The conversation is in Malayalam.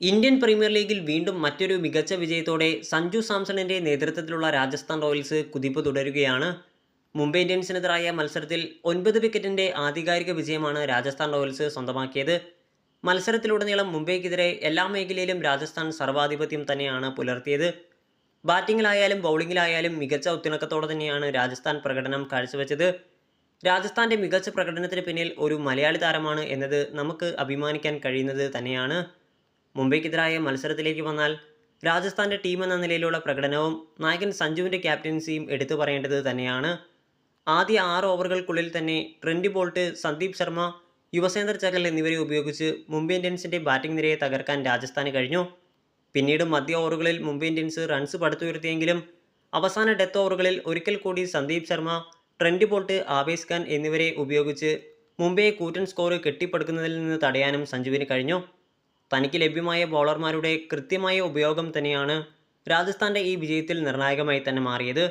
ഇന്ത്യൻ പ്രീമിയർ ലീഗിൽ വീണ്ടും മറ്റൊരു മികച്ച വിജയത്തോടെ സഞ്ജു സാംസണിന്റെ നേതൃത്വത്തിലുള്ള രാജസ്ഥാൻ റോയൽസ് കുതിപ്പ് തുടരുകയാണ്. മുംബൈ ഇന്ത്യൻസിനെതിരായ മത്സരത്തിൽ ഒൻപത് വിക്കറ്റിന്റെ ആധികാരിക വിജയമാണ് രാജസ്ഥാൻ റോയൽസ് സ്വന്തമാക്കിയത്. മത്സരത്തിലുടനീളം മുംബൈക്കെതിരെ എല്ലാ മേഖലയിലും രാജസ്ഥാൻ സർവാധിപത്യം തന്നെയാണ് പുലർത്തിയത്. ബാറ്റിങ്ങിലായാലും ബൗളിങ്ങിലായാലും മികച്ച ഒത്തിണക്കത്തോടെ തന്നെയാണ് രാജസ്ഥാൻ പ്രകടനം കാഴ്ചവെച്ചത്. രാജസ്ഥാന്റെ മികച്ച പ്രകടനത്തിന് പിന്നിൽ ഒരു മലയാളി താരമാണ് എന്നത് നമുക്ക് അഭിമാനിക്കാൻ കഴിയുന്നത് തന്നെയാണ്. മുംബൈക്കെതിരായ മത്സരത്തിലേക്ക് വന്നാൽ രാജസ്ഥാന്റെ ടീം എന്ന നിലയിലുള്ള പ്രകടനവും നായകൻ സഞ്ജുവിന്റെ ക്യാപ്റ്റൻസിയും എടുത്തു പറയേണ്ടത് തന്നെയാണ്. ആദ്യ ആറ് ഓവറുകൾക്കുള്ളിൽ തന്നെ ട്രെൻഡി ബോൾട്ട് സന്ദീപ് ശർമ്മ യുവസേന്ദർ ചഹൽ എന്നിവരെ ഉപയോഗിച്ച് മുംബൈ ഇന്ത്യൻസിന്റെ ബാറ്റിംഗ് നിരയെ തകർക്കാൻ രാജസ്ഥാന് കഴിഞ്ഞു. പിന്നീട് മധ്യ ഓവറുകളിൽ മുംബൈ ഇന്ത്യൻസ് റൺസ് പടുത്തുയർത്തിയെങ്കിലും അവസാന ഡെത്ത് ഓവറുകളിൽ ഒരിക്കൽ കൂടി സന്ദീപ് ശർമ്മ ട്രെൻഡി ബോൾട്ട് ആവേസ് ഖാൻ എന്നിവരെ ഉപയോഗിച്ച് മുംബൈയെ കൂറ്റൻ സ്കോർ കെട്ടിപ്പടുക്കുന്നതിൽ നിന്ന് തടയാനും സഞ്ജുവിന് കഴിഞ്ഞു. തനിക്ക് ലഭ്യമായ ബൗളർമാരുടെ കൃത്യമായ ഉപയോഗം തന്നെയാണ് രാജസ്ഥാന്റെ ഈ വിജയത്തിൽ നിർണായകമായി തന്നെ മാറിയത്.